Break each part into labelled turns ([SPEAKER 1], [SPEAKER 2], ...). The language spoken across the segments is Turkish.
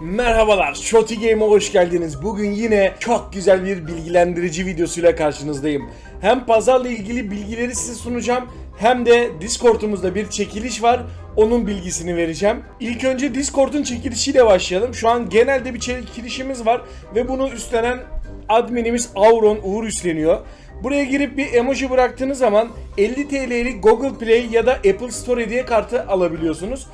[SPEAKER 1] Merhabalar, Shotty Game'e hoş geldiniz. Bugün yine çok güzel bir bilgilendirici videosuyla karşınızdayım. Hem pazarla ilgili bilgileri size sunacağım hem de Discord'umuzda bir çekiliş var. Onun bilgisini vereceğim. İlk önce Discord'un çekilişiyle başlayalım. Şu an genelde bir çekilişimiz var ve bunu üstlenen adminimiz Auron Uğur üstleniyor. Buraya girip bir emoji bıraktığınız zaman 50 TL'lik Google Play ya da Apple Store hediye kartı alabiliyorsunuz.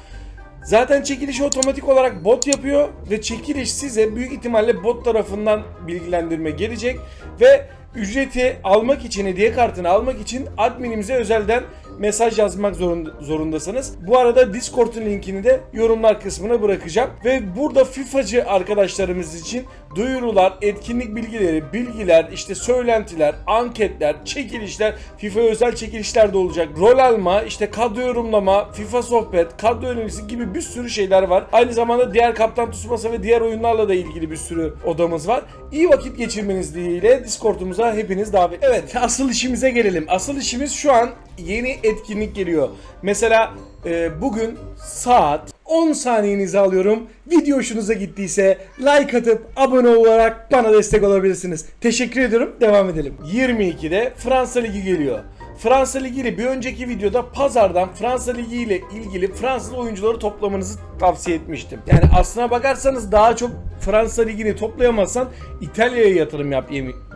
[SPEAKER 1] Zaten çekilişi otomatik olarak bot yapıyor ve çekiliş size büyük ihtimalle bot tarafından bilgilendirme gelecek ve ücreti almak için hediye kartını almak için adminimize özelden mesaj yazmak zorunda, zorundasınız. Bu arada Discord'un linkini de yorumlar kısmına bırakacağım ve burada FIFA'cı arkadaşlarımız için duyurular, etkinlik bilgileri, bilgiler, işte söylentiler, anketler, çekilişler, FIFA özel çekilişler de olacak. Rol alma, işte kadro yorumlama, FIFA sohbet, kadro önerisi gibi bir sürü şeyler var. Aynı zamanda diğer Kaptan Tsubasa ve diğer oyunlarla da ilgili bir sürü odamız var. İyi vakit geçirmeniz dileğiyle Discord'umuza hepiniz davet. Evet, asıl işimize gelelim. Asıl işimiz şu an yeni etkinlik geliyor. Mesela e, bugün saat 10 saniyenizi alıyorum. Video hoşunuza gittiyse like atıp abone olarak bana destek olabilirsiniz. Teşekkür ediyorum. Devam edelim. 22'de Fransa Ligi geliyor. Fransa Ligi ile bir önceki videoda pazardan Fransa Ligi ile ilgili Fransız oyuncuları toplamanızı tavsiye etmiştim. Yani aslına bakarsanız daha çok Fransa Ligi'ni toplayamazsan İtalya'ya yatırım yap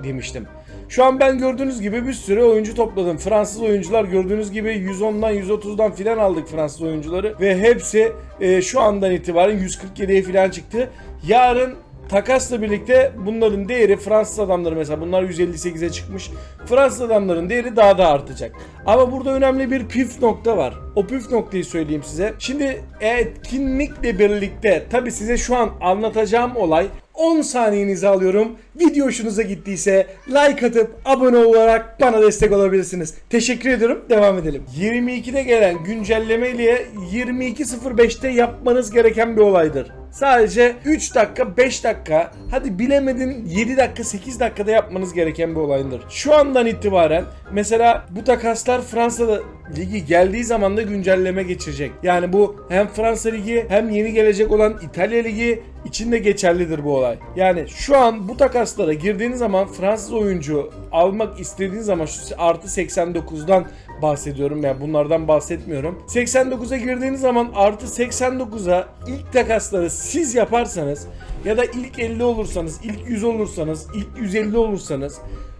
[SPEAKER 1] demiştim. Şu an ben gördüğünüz gibi bir sürü oyuncu topladım. Fransız oyuncular gördüğünüz gibi 110'dan 130'dan filan aldık Fransız oyuncuları. Ve hepsi e, şu andan itibaren 147'ye filan çıktı. Yarın takasla birlikte bunların değeri Fransız adamları mesela bunlar 158'e çıkmış. Fransız adamların değeri daha da artacak. Ama burada önemli bir püf nokta var. O püf noktayı söyleyeyim size. Şimdi etkinlikle birlikte tabi size şu an anlatacağım olay 10 saniyenizi alıyorum. Video hoşunuza gittiyse like atıp abone olarak bana destek olabilirsiniz. Teşekkür ediyorum. Devam edelim. 22'de gelen güncelleme ile 22.05'te yapmanız gereken bir olaydır. Sadece 3 dakika 5 dakika hadi bilemedin 7 dakika 8 dakikada yapmanız gereken bir olaydır. Şu andan itibaren mesela bu takaslar Fransa'da ligi geldiği zaman da güncelleme geçirecek. Yani bu hem Fransa ligi hem yeni gelecek olan İtalya ligi içinde geçerlidir bu olay. Yani şu an bu takaslara girdiğiniz zaman Fransız oyuncu almak istediğiniz zaman şu artı 89'dan bahsediyorum yani bunlardan bahsetmiyorum. 89'a girdiğiniz zaman artı 89'a ilk takasları siz yaparsanız ya da ilk 50 olursanız, ilk 100 olursanız, ilk 150 olursanız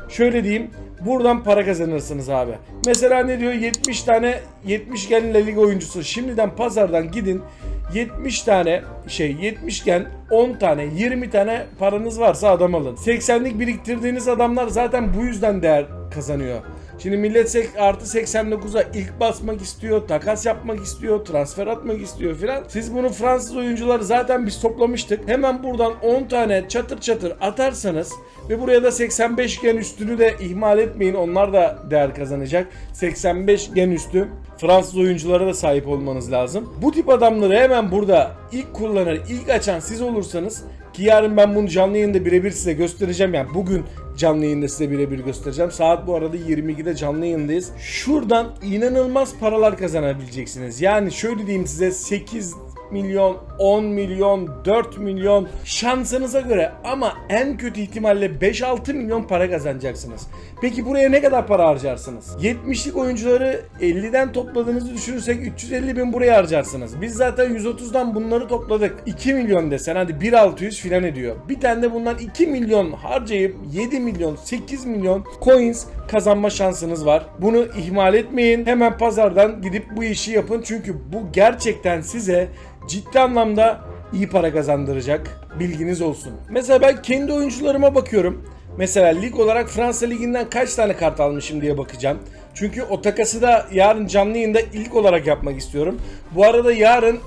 [SPEAKER 1] şöyle diyeyim buradan para kazanırsınız abi. Mesela ne diyor 70 tane 70 gen La Liga oyuncusu şimdiden pazardan gidin 70 tane şey 70 gen 10 tane 20 tane paranız varsa adam alın. 80'lik biriktirdiğiniz adamlar zaten bu yüzden değer kazanıyor. Şimdi millet artı 89'a ilk basmak istiyor, takas yapmak istiyor, transfer atmak istiyor filan. Siz bunu Fransız oyuncuları zaten biz toplamıştık. Hemen buradan 10 tane çatır çatır atarsanız ve buraya da 85 gen üstünü de ihmal etmeyin. Onlar da değer kazanacak. 85 gen üstü Fransız oyunculara da sahip olmanız lazım. Bu tip adamları hemen burada ilk kullanır, ilk açan siz olursanız ki yarın ben bunu canlı yayında birebir size göstereceğim. Yani bugün canlı yayında size birebir göstereceğim. Saat bu arada 22'de canlı yayındayız. Şuradan inanılmaz paralar kazanabileceksiniz. Yani şöyle diyeyim size 8 milyon, 10 milyon, 4 milyon şansınıza göre ama en kötü ihtimalle 5-6 milyon para kazanacaksınız. Peki buraya ne kadar para harcarsınız? 70'lik oyuncuları 50'den topladığınızı düşünürsek 350 bin buraya harcarsınız. Biz zaten 130'dan bunları topladık. 2 milyon desen hadi 1.600 filan ediyor. Bir tane de bundan 2 milyon harcayıp 7 milyon, 8 milyon coins kazanma şansınız var. Bunu ihmal etmeyin. Hemen pazardan gidip bu işi yapın. Çünkü bu gerçekten size ciddi anlamda iyi para kazandıracak. Bilginiz olsun. Mesela ben kendi oyuncularıma bakıyorum. Mesela lig olarak Fransa Ligi'nden kaç tane kart almışım diye bakacağım. Çünkü o takası da yarın canlı yayında ilk olarak yapmak istiyorum. Bu arada yarın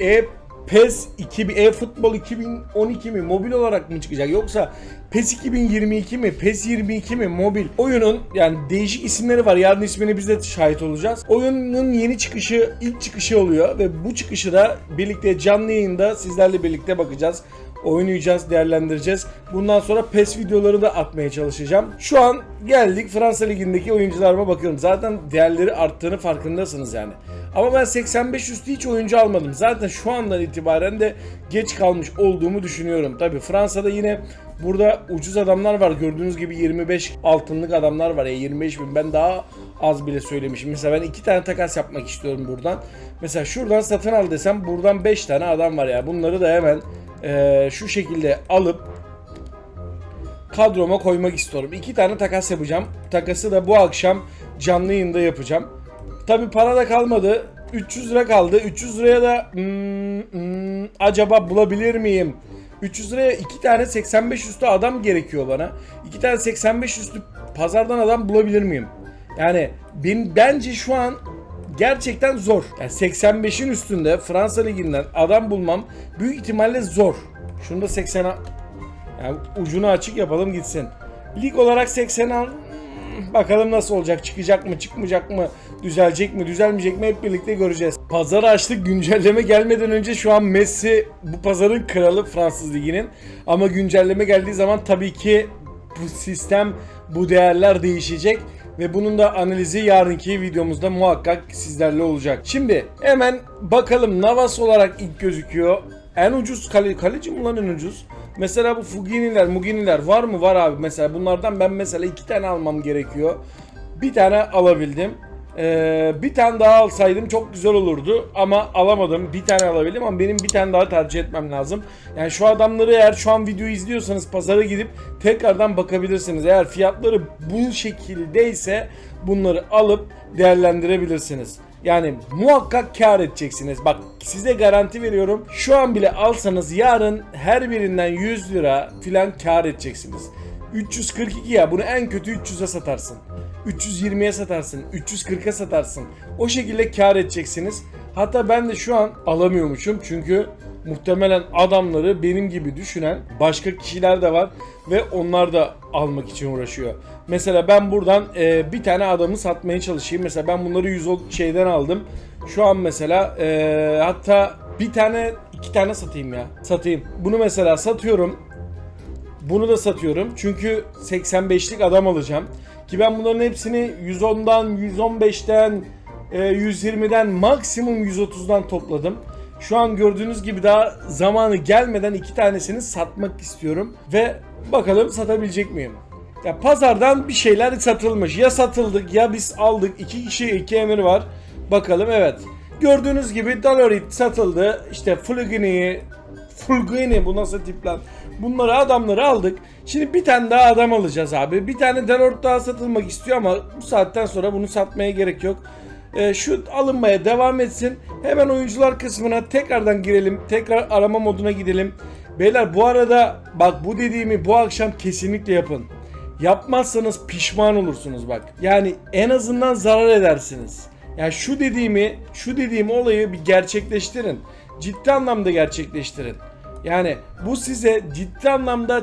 [SPEAKER 1] e PES 2000, e-futbol 2012 mi mobil olarak mı çıkacak yoksa PES 2022 mi PES 22 mi mobil oyunun yani değişik isimleri var yarın ismini biz de şahit olacağız oyunun yeni çıkışı ilk çıkışı oluyor ve bu çıkışı da birlikte canlı yayında sizlerle birlikte bakacağız oynayacağız, değerlendireceğiz. Bundan sonra PES videoları da atmaya çalışacağım. Şu an geldik Fransa Ligi'ndeki oyuncularıma bakıyorum. Zaten değerleri arttığını farkındasınız yani. Ama ben 85 üstü hiç oyuncu almadım. Zaten şu andan itibaren de geç kalmış olduğumu düşünüyorum. Tabi Fransa'da yine burada ucuz adamlar var. Gördüğünüz gibi 25 altınlık adamlar var. Ya 25 bin ben daha az bile söylemişim. Mesela ben iki tane takas yapmak istiyorum buradan. Mesela şuradan satın al desem buradan 5 tane adam var ya. Bunları da hemen eee, şu şekilde alıp kadroma koymak istiyorum. İki tane takas yapacağım. Takası da bu akşam canlı yayında yapacağım. Tabi para da kalmadı. 300 lira kaldı. 300 liraya da hmm, hmm, acaba bulabilir miyim? 300 liraya iki tane 85 üstü adam gerekiyor bana. İki tane 85 üstü pazardan adam bulabilir miyim? Yani ben, bence şu an gerçekten zor. Yani 85'in üstünde Fransa Ligi'nden adam bulmam büyük ihtimalle zor. Şunu da 80 yani ucunu açık yapalım gitsin. Lig olarak 80 al. Hmm, Bakalım nasıl olacak? Çıkacak mı? Çıkmayacak mı? Düzelecek mi? Düzelmeyecek mi? Hep birlikte göreceğiz. Pazar açtık. Güncelleme gelmeden önce şu an Messi bu pazarın kralı Fransız Ligi'nin. Ama güncelleme geldiği zaman tabii ki bu sistem, bu değerler değişecek. Ve bunun da analizi yarınki videomuzda muhakkak sizlerle olacak. Şimdi hemen bakalım Navas olarak ilk gözüküyor. En ucuz kale, kaleci mi lan en ucuz? Mesela bu Fugini'ler, Mugini'ler var mı? Var abi. Mesela bunlardan ben mesela iki tane almam gerekiyor. Bir tane alabildim. Ee, bir tane daha alsaydım çok güzel olurdu ama alamadım. Bir tane alabildim ama benim bir tane daha tercih etmem lazım. Yani şu adamları eğer şu an videoyu izliyorsanız pazara gidip tekrardan bakabilirsiniz. Eğer fiyatları bu şekildeyse bunları alıp değerlendirebilirsiniz. Yani muhakkak kar edeceksiniz. Bak size garanti veriyorum. Şu an bile alsanız yarın her birinden 100 lira filan kar edeceksiniz. 342 ya bunu en kötü 300'e satarsın. 320'ye satarsın. 340'a satarsın. O şekilde kar edeceksiniz. Hatta ben de şu an alamıyormuşum çünkü muhtemelen adamları benim gibi düşünen başka kişiler de var ve onlar da almak için uğraşıyor. Mesela ben buradan e, bir tane adamı satmaya çalışayım. Mesela ben bunları 100 şeyden aldım. Şu an mesela e, hatta bir tane iki tane satayım ya. Satayım. Bunu mesela satıyorum. Bunu da satıyorum. Çünkü 85'lik adam alacağım. Ki ben bunların hepsini 110'dan, 115'ten, e, 120'den maksimum 130'dan topladım. Şu an gördüğünüz gibi daha zamanı gelmeden iki tanesini satmak istiyorum. Ve bakalım satabilecek miyim? Ya pazardan bir şeyler satılmış. Ya satıldık ya biz aldık. İki kişi iki emir var. Bakalım evet. Gördüğünüz gibi Dalorit satıldı. İşte Fulgini, Fulgini bu nasıl tip lan? Bunları adamları aldık. Şimdi bir tane daha adam alacağız abi. Bir tane Dalorit daha satılmak istiyor ama bu saatten sonra bunu satmaya gerek yok. Ee, şu alınmaya devam etsin. Hemen oyuncular kısmına tekrardan girelim. Tekrar arama moduna gidelim. Beyler bu arada bak bu dediğimi bu akşam kesinlikle yapın. Yapmazsanız pişman olursunuz bak. Yani en azından zarar edersiniz. Yani şu dediğimi, şu dediğim olayı bir gerçekleştirin. Ciddi anlamda gerçekleştirin. Yani bu size ciddi anlamda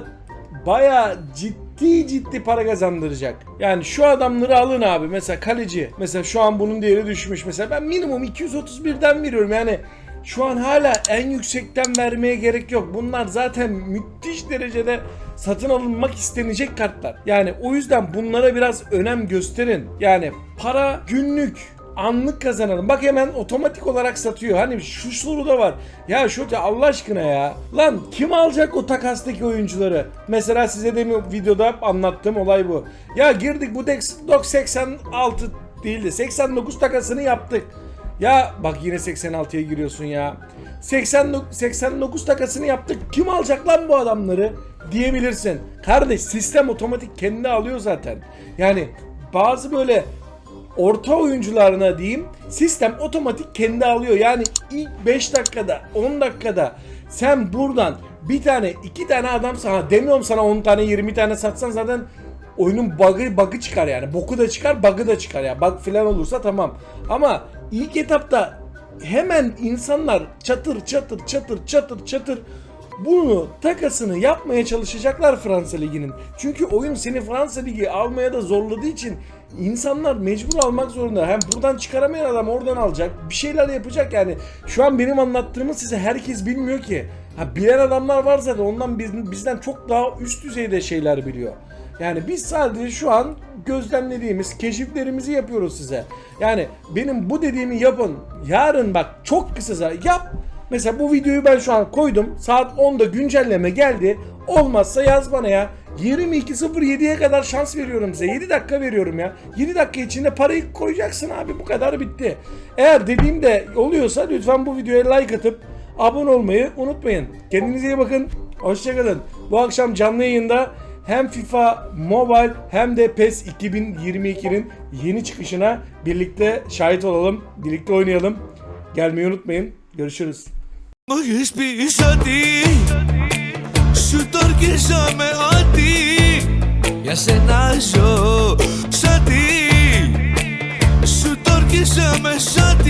[SPEAKER 1] bayağı ciddi ciddi para kazandıracak. Yani şu adamları alın abi. Mesela kaleci. Mesela şu an bunun değeri düşmüş. Mesela ben minimum 231'den veriyorum. Yani şu an hala en yüksekten vermeye gerek yok. Bunlar zaten müthiş derecede satın alınmak istenecek kartlar. Yani o yüzden bunlara biraz önem gösterin. Yani para günlük anlık kazanalım. Bak hemen otomatik olarak satıyor. Hani şu soru da var. Ya şu Allah aşkına ya. Lan kim alacak o takastaki oyuncuları? Mesela size de videoda anlattığım olay bu. Ya girdik bu Dex 86 değil de 89 takasını yaptık. Ya bak yine 86'ya giriyorsun ya. 89, 89 takasını yaptık. Kim alacak lan bu adamları? Diyebilirsin. Kardeş sistem otomatik kendi alıyor zaten. Yani bazı böyle orta oyuncularına diyeyim sistem otomatik kendi alıyor. Yani ilk 5 dakikada 10 dakikada sen buradan bir tane iki tane adam sana demiyorum sana 10 tane 20 tane satsan zaten oyunun bug'ı bug'ı çıkar yani. Boku da çıkar, bug'ı da çıkar ya. Bug falan olursa tamam. Ama ilk etapta hemen insanlar çatır çatır çatır çatır çatır bunu takasını yapmaya çalışacaklar Fransa Ligi'nin. Çünkü oyun seni Fransa Ligi almaya da zorladığı için insanlar mecbur almak zorunda. Hem buradan çıkaramayan adam oradan alacak. Bir şeyler yapacak yani. Şu an benim anlattığımı size herkes bilmiyor ki. Ha bilen adamlar var zaten ondan biz- bizden çok daha üst düzeyde şeyler biliyor. Yani biz sadece şu an gözlemlediğimiz keşiflerimizi yapıyoruz size. Yani benim bu dediğimi yapın. Yarın bak çok kısa yap. Mesela bu videoyu ben şu an koydum. Saat 10'da güncelleme geldi. Olmazsa yaz bana ya. 22.07'ye kadar şans veriyorum size. 7 dakika veriyorum ya. 7 dakika içinde parayı koyacaksın abi bu kadar bitti. Eğer dediğim de oluyorsa lütfen bu videoya like atıp abone olmayı unutmayın. Kendinize iyi bakın. Hoşçakalın. Bu akşam canlı yayında hem FIFA Mobile hem de PES 2022'nin yeni çıkışına birlikte şahit olalım. Birlikte oynayalım. Gelmeyi unutmayın. Görüşürüz.
[SPEAKER 2] Hiçbir iş değil. Şu dar geceme ay Για σένα ζω Σαν τι Σου το αρχίσαμε σαν τι